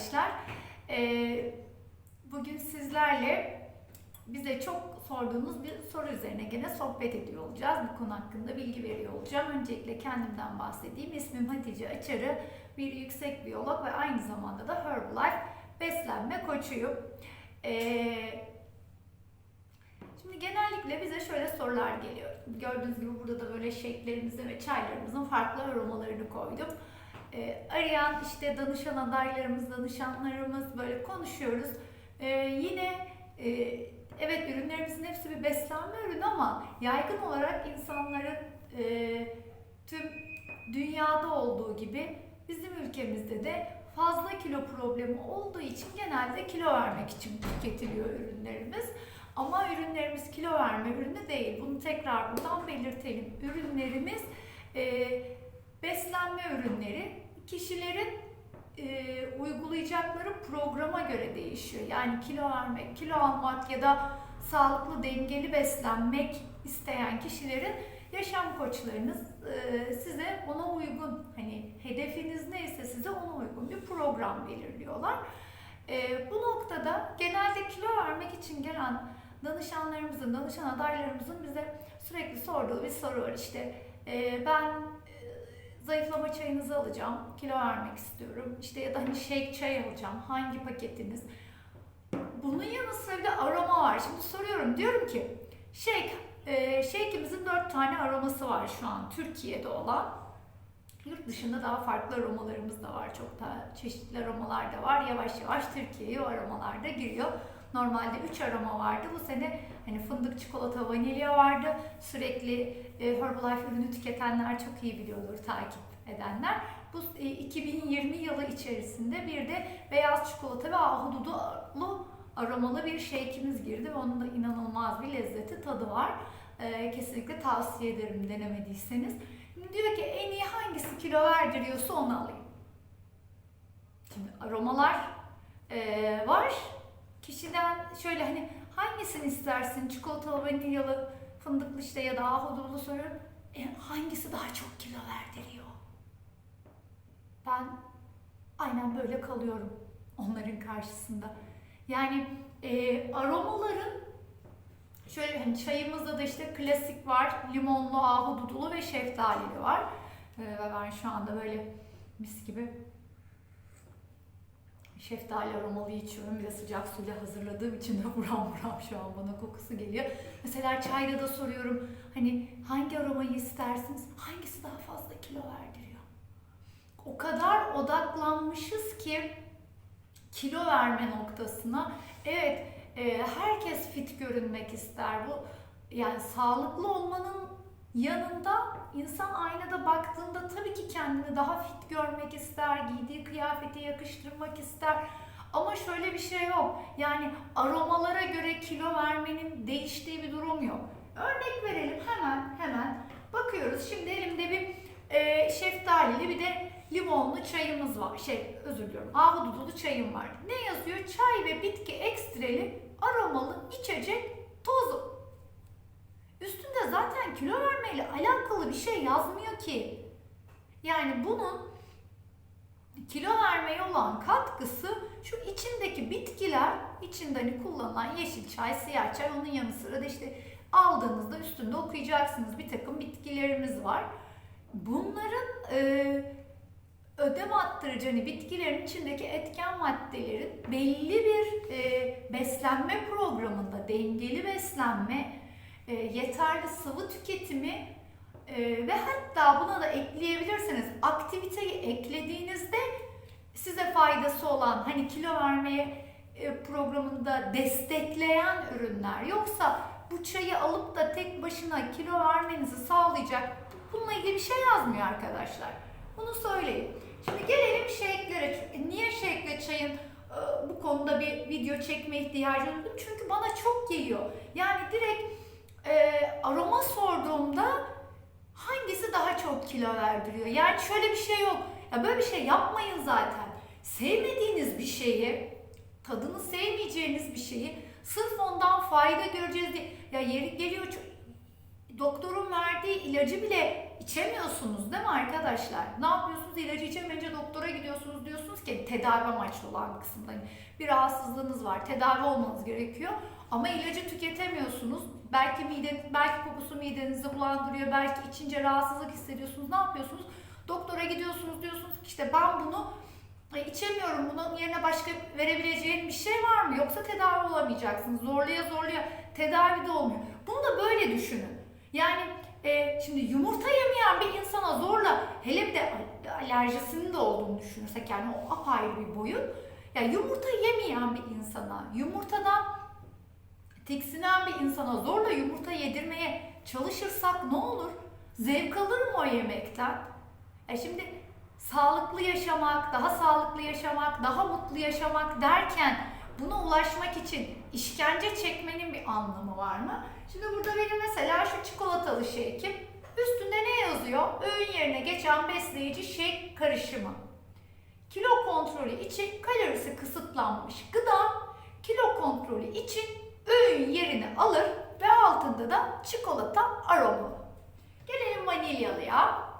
arkadaşlar. Ee, bugün sizlerle bize çok sorduğunuz bir soru üzerine gene sohbet ediyor olacağız. Bu konu hakkında bilgi veriyor olacağım. Öncelikle kendimden bahsedeyim. İsmim Hatice Açarı. Bir yüksek biyolog ve aynı zamanda da Herbalife beslenme koçuyum. Ee, Şimdi genellikle bize şöyle sorular geliyor. Gördüğünüz gibi burada da böyle shake'lerimizin ve çaylarımızın farklı aromalarını koydum. Ee, arayan işte danışan adaylarımız, danışanlarımız böyle konuşuyoruz. Ee, yine e, evet ürünlerimizin hepsi bir beslenme ürünü ama yaygın olarak insanların e, tüm dünyada olduğu gibi bizim ülkemizde de fazla kilo problemi olduğu için genelde kilo vermek için tüketiliyor ürünlerimiz. Ama ürünlerimiz kilo verme ürünü değil. Bunu tekrar buradan belirtelim. Ürünlerimiz e, beslenme ürünleri. Kişilerin e, uygulayacakları programa göre değişiyor. Yani kilo vermek, kilo almak ya da sağlıklı dengeli beslenmek isteyen kişilerin yaşam koçlarınız e, size ona uygun hani hedefiniz neyse size ona uygun bir program belirliyorlar. E, bu noktada genelde kilo vermek için gelen danışanlarımızın, danışan adaylarımızın bize sürekli sorduğu bir soru var. İşte e, ben zayıflama çayınızı alacağım, kilo vermek istiyorum. İşte ya da hani shake çay alacağım, hangi paketiniz? Bunun yanı sıra bir de aroma var. Şimdi soruyorum, diyorum ki shake, e, shake'imizin dört tane aroması var şu an Türkiye'de olan. Yurt dışında daha farklı aromalarımız da var. Çok daha çeşitli aromalar da var. Yavaş yavaş Türkiye'ye o aromalar da giriyor. Normalde 3 aroma vardı. Bu sene hani fındık, çikolata, vanilya vardı. Sürekli e, Herbalife ürünü tüketenler çok iyi biliyordur, takip edenler. Bu e, 2020 yılı içerisinde bir de beyaz çikolata ve ahududulu aromalı bir shake'imiz girdi ve onun da inanılmaz bir lezzeti, tadı var. E, kesinlikle tavsiye ederim denemediyseniz. Şimdi diyor ki en iyi hangisi kilo verdiriyorsa onu alayım. Şimdi aromalar e, var. Kişiden şöyle hani hangisini istersin? Çikolatalı, vanilyalı, fındıklı işte ya da ahududulu soruyorum. E, hangisi daha çok kilo verdiriyor? Ben aynen böyle kalıyorum onların karşısında. Yani e, aromaların şöyle hani çayımızda da işte klasik var. Limonlu, ahududulu ve şeftalili var. E, ve ben şu anda böyle mis gibi şeftali aromalı içiyorum. Bir de sıcak suyla hazırladığım için de buram buram şu an bana kokusu geliyor. Mesela çayda da soruyorum hani hangi aromayı istersiniz? Hangisi daha fazla kilo verdiriyor? O kadar odaklanmışız ki kilo verme noktasına. Evet e, herkes fit görünmek ister. Bu yani sağlıklı olmanın yanında insan aynada baktığında tabii ki kendini daha fit görmek ister, giydiği kıyafeti yakıştırmak ister. Ama şöyle bir şey yok. Yani aromalara göre kilo vermenin değiştiği bir durum yok. Örnek verelim hemen hemen. Bakıyoruz şimdi elimde bir e, şeftalili bir de limonlu çayımız var. Şey özür diliyorum ahududulu çayım var. Ne yazıyor? Çay ve bitki ekstreli aromalı içecek tozu. Üstünde zaten kilo vermeyle alakalı bir şey yazmıyor ki. Yani bunun kilo vermeye olan katkısı şu içindeki bitkiler, içinde hani kullanılan yeşil çay, siyah çay, onun yanı sıra da işte aldığınızda üstünde okuyacaksınız bir takım bitkilerimiz var. Bunların e, ödem attırıcı hani bitkilerin içindeki etken maddelerin belli bir e, beslenme programında dengeli beslenme, e, yeterli sıvı tüketimi e, ve hatta buna da ekleyebilirsiniz aktiviteyi eklediğinizde size faydası olan hani kilo vermeye e, programında destekleyen ürünler yoksa bu çayı alıp da tek başına kilo vermenizi sağlayacak bununla ilgili bir şey yazmıyor arkadaşlar. Bunu söyleyeyim. Şimdi gelelim shake'lere. Niye shake'le çayın e, bu konuda bir video çekme ihtiyacı duydum? Çünkü bana çok geliyor. Yani direkt e, aroma sorduğumda hangisi daha çok kilo verdiriyor? Yani şöyle bir şey yok. Ya böyle bir şey yapmayın zaten. Sevmediğiniz bir şeyi, tadını sevmeyeceğiniz bir şeyi sırf ondan fayda göreceğiz diye. Ya yeri geliyor çok doktorun verdiği ilacı bile içemiyorsunuz değil mi arkadaşlar? Ne yapıyorsunuz? İlacı içemeyince doktora gidiyorsunuz diyorsunuz ki tedavi amaçlı olan kısımda hani bir rahatsızlığınız var, tedavi olmanız gerekiyor ama ilacı tüketemiyorsunuz. Belki mide, belki kokusu midenizi bulandırıyor, belki içince rahatsızlık hissediyorsunuz. Ne yapıyorsunuz? Doktora gidiyorsunuz diyorsunuz ki işte ben bunu e, içemiyorum. Bunun yerine başka verebileceğim bir şey var mı? Yoksa tedavi olamayacaksınız. Zorluya zorluya tedavi de olmuyor. Bunu da böyle düşünün. Yani e, şimdi yumurta yemeyen bir insana zorla hele bir de alerjisinin de olduğunu düşünürsek yani o apayrı bir boyut. Yani yumurta yemeyen bir insana, yumurtadan tiksinen bir insana zorla yumurta yedirmeye çalışırsak ne olur? Zevk alır mı o yemekten? E şimdi sağlıklı yaşamak, daha sağlıklı yaşamak, daha mutlu yaşamak derken buna ulaşmak için işkence çekmenin bir anlamı var mı? Şimdi burada benim mesela şu çikolatalı shake'im üstünde ne yazıyor? Öğün yerine geçen besleyici shake karışımı. Kilo kontrolü için kalorisi kısıtlanmış gıda, kilo kontrolü için öğün yerini alır ve altında da çikolata aromalı. Gelelim vanilyalıya.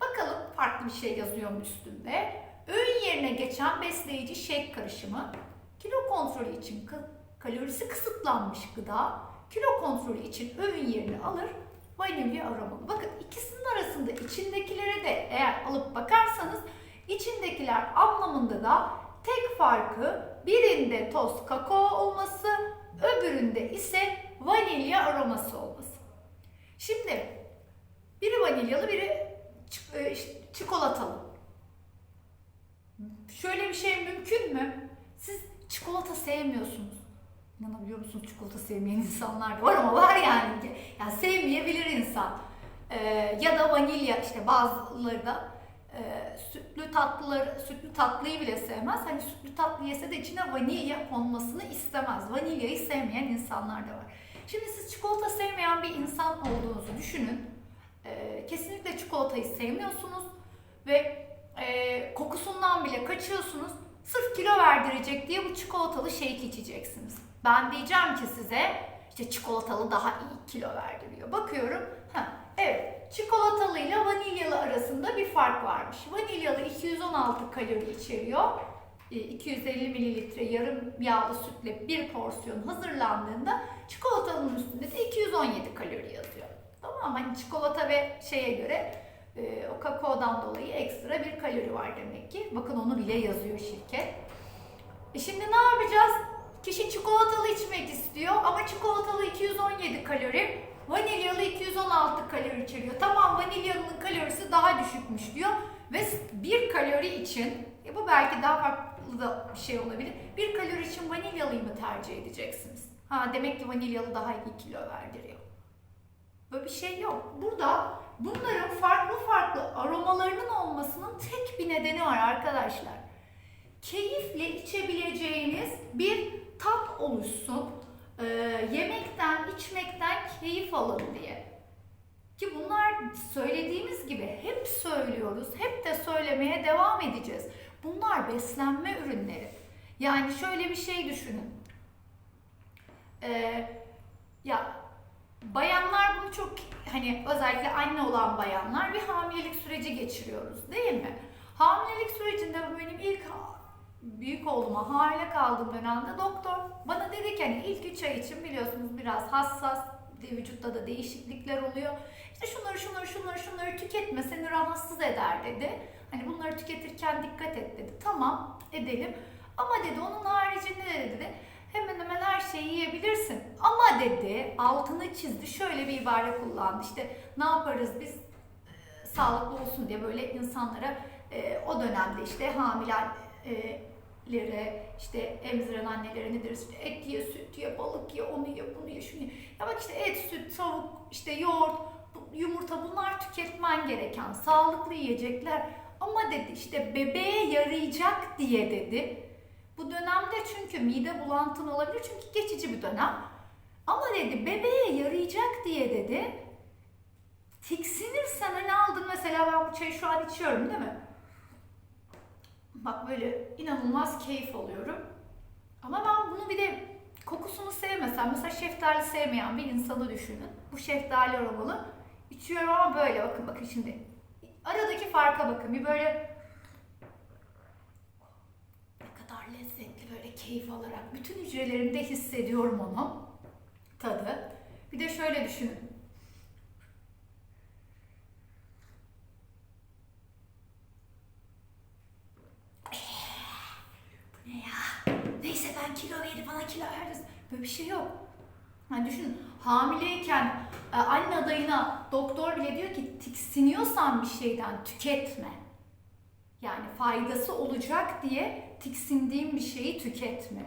Bakalım farklı bir şey yazıyor mu üstünde? Öğün yerine geçen besleyici shake karışımı, kilo kontrolü için kalorisi kısıtlanmış gıda, kilo kontrolü için öğün yerini alır, vanilya aromalı. Bakın ikisinin arasında içindekilere de eğer alıp bakarsanız içindekiler anlamında da tek farkı birinde toz kakao olması, öbüründe ise vanilya aroması olması. Şimdi biri vanilyalı, biri e, çikolatalı. Şöyle bir şey mümkün mü? Çikolata sevmiyorsunuz. İnanabiliyor musunuz çikolata sevmeyen insanlar da var ama var yani. Yani sevmeyebilir insan. Ee, ya da vanilya işte bazıları da e, sütlü tatlıları, sütlü tatlıyı bile sevmez. Hani sütlü tatlı yese de içine vanilya konmasını istemez. Vanilyayı sevmeyen insanlar da var. Şimdi siz çikolata sevmeyen bir insan olduğunuzu düşünün. Ee, kesinlikle çikolatayı sevmiyorsunuz ve e, kokusundan bile kaçıyorsunuz. Sırf kilo verdirecek diye bu çikolatalı shake içeceksiniz. Ben diyeceğim ki size işte çikolatalı daha iyi kilo verdiriyor. Bakıyorum. Ha, evet. Çikolatalı ile vanilyalı arasında bir fark varmış. Vanilyalı 216 kalori içeriyor. 250 mililitre yarım yağlı sütle bir porsiyon hazırlandığında çikolatalının üstünde de 217 kalori yazıyor. Tamam? Hani çikolata ve şeye göre e, o kakaodan dolayı ekstra bir kalori var demek ki. Bakın onu bile yazıyor şirket. E şimdi ne yapacağız? Kişi çikolatalı içmek istiyor ama çikolatalı 217 kalori, vanilyalı 216 kalori içeriyor. Tamam vanilyanın kalorisi daha düşükmüş diyor ve bir kalori için, e bu belki daha farklı da bir şey olabilir. Bir kalori için vanilyalıyı mı tercih edeceksiniz? Ha demek ki vanilyalı daha iyi kilo verdiriyor. Böyle bir şey yok. Burada bunların farklı farklı aromalarının olmasının tek bir nedeni var arkadaşlar. Keyifle içebileceğiniz bir tat oluşsun. Ee, yemekten, içmekten keyif alın diye. Ki bunlar söylediğimiz gibi hep söylüyoruz, hep de söylemeye devam edeceğiz. Bunlar beslenme ürünleri. Yani şöyle bir şey düşünün. Ee, ya bayanlar bunu çok hani özellikle anne olan bayanlar bir hamilelik süreci geçiriyoruz değil mi? Hamilelik sürecinde benim ilk büyük oğluma hamile kaldığım dönemde doktor bana dedi ki hani ilk 3 ay için biliyorsunuz biraz hassas vücutta da değişiklikler oluyor. İşte şunları şunları şunları şunları tüketme seni rahatsız eder dedi. Hani bunları tüketirken dikkat et dedi. Tamam edelim. Ama dedi onun haricinde de dedi hemen hemen her şeyi yiyebilirsin. Ama dedi altını çizdi şöyle bir ibare kullandı. İşte ne yaparız biz e, sağlıklı olsun diye böyle insanlara e, o dönemde işte hamile e, işte emziren annelere nedir? İşte et ye, süt ye, balık ye, onu ye, bunu ye, şunu ye. Ya bak işte et, süt, tavuk, işte yoğurt, yumurta bunlar tüketmen gereken sağlıklı yiyecekler. Ama dedi işte bebeğe yarayacak diye dedi. Bu dönemde çünkü mide bulantın olabilir çünkü geçici bir dönem. Ama dedi bebeğe yarayacak diye dedi. Tiksinirsen hani aldın mesela ben bu çayı şu an içiyorum değil mi? Bak böyle inanılmaz keyif alıyorum. Ama ben bunu bir de kokusunu sevmesem mesela. Şeftali sevmeyen bir insanı düşünün. Bu şeftali aromalı. İçiyorum ama böyle bakın bakın şimdi. Aradaki farka bakın. Bir böyle kadar lezzetli böyle keyif alarak bütün hücrelerimde hissediyorum onu. Tadı. Bir de şöyle düşünün. Bu ne ya? Neyse ben kilo verdim bana kilo verdiniz. Böyle bir şey yok. Hani düşünün hamileyken e, anne adayına doktor bile diyor ki tiksiniyorsan bir şeyden tüketme. Yani faydası olacak diye tiksindiğin bir şeyi tüketme.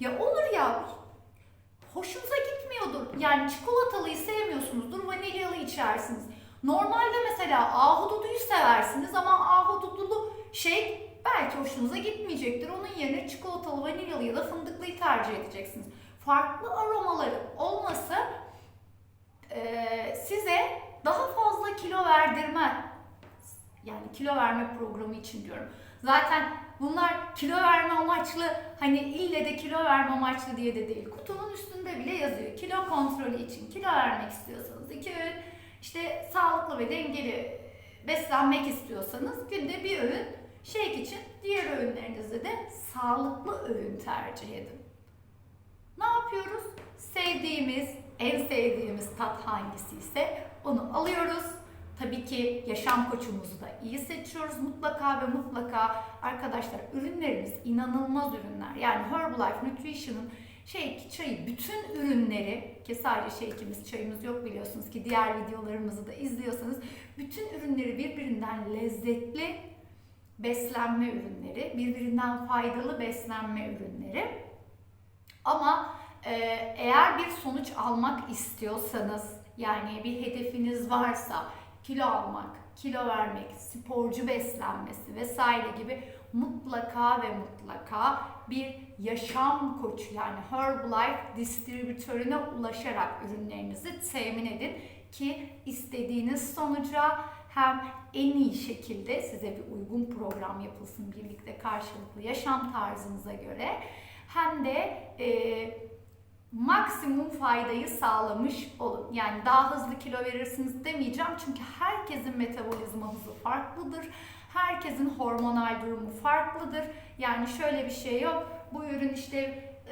Ya olur ya hoşunuza gitmiyordur. Yani çikolatalıyı sevmiyorsunuzdur, vanilyalı içersiniz. Normalde mesela ahududuyu seversiniz ama ahududulu şey belki hoşunuza gitmeyecektir. Onun yerine çikolatalı, vanilyalı ya da fındıklıyı tercih edeceksiniz. Farklı aromaların olması eee, size daha fazla kilo verdirmez. Yani kilo verme programı için diyorum. Zaten bunlar kilo verme amaçlı hani ille de kilo verme amaçlı diye de değil. Kutunun üstünde bile yazıyor. Kilo kontrolü için kilo vermek istiyorsanız iki öğün işte sağlıklı ve dengeli beslenmek istiyorsanız günde bir öğün shake için diğer öğünlerinizde de sağlıklı öğün tercih edin. Ne yapıyoruz? Sevdiğimiz, en sevdiğimiz tat hangisi ise onu alıyoruz. Tabii ki yaşam koçumuzu da iyi seçiyoruz. Mutlaka ve mutlaka arkadaşlar ürünlerimiz inanılmaz ürünler. Yani Herbalife Nutrition'ın şey çayı bütün ürünleri ki sadece şey ikimiz çayımız yok biliyorsunuz ki diğer videolarımızı da izliyorsanız bütün ürünleri birbirinden lezzetli beslenme ürünleri, birbirinden faydalı beslenme ürünleri. Ama e, eğer bir sonuç almak istiyorsanız yani bir hedefiniz varsa kilo almak, kilo vermek, sporcu beslenmesi vesaire gibi mutlaka ve mutlaka bir yaşam koçu yani Herbalife distribütörüne ulaşarak ürünlerinizi temin edin ki istediğiniz sonuca hem en iyi şekilde size bir uygun program yapılsın birlikte karşılıklı yaşam tarzınıza göre hem de e, maksimum faydayı sağlamış olun. Yani daha hızlı kilo verirsiniz demeyeceğim çünkü herkesin metabolizma hızı farklıdır. Herkesin hormonal durumu farklıdır. Yani şöyle bir şey yok. Bu ürün işte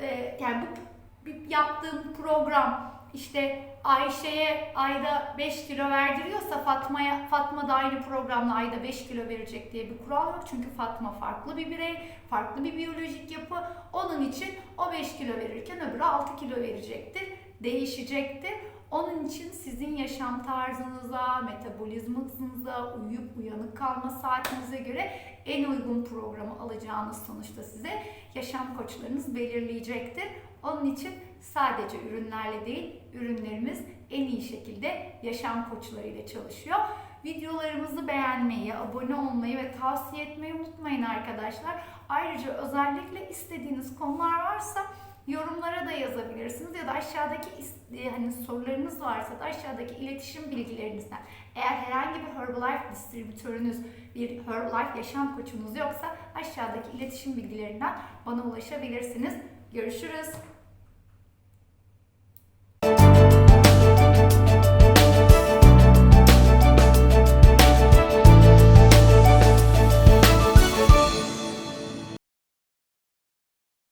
e, yani bu yaptığım program işte Ayşe'ye ayda 5 kilo verdiriyorsa Fatma'ya Fatma da aynı programla ayda 5 kilo verecek diye bir kural yok. Çünkü Fatma farklı bir birey, farklı bir biyolojik yapı. Onun için o 5 kilo verirken öbürü 6 kilo verecektir. Değişecektir. Onun için sizin yaşam tarzınıza, metabolizmanıza, uyuyup uyanık kalma saatinize göre en uygun programı alacağınız sonuçta size yaşam koçlarınız belirleyecektir. Onun için sadece ürünlerle değil, ürünlerimiz en iyi şekilde yaşam koçlarıyla çalışıyor. Videolarımızı beğenmeyi, abone olmayı ve tavsiye etmeyi unutmayın arkadaşlar. Ayrıca özellikle istediğiniz konular varsa yorumlara da yazabilirsiniz ya da aşağıdaki e, hani sorularınız varsa da aşağıdaki iletişim bilgilerinizden eğer herhangi bir Herbalife distribütörünüz, bir Herbalife yaşam koçunuz yoksa aşağıdaki iletişim bilgilerinden bana ulaşabilirsiniz. Görüşürüz.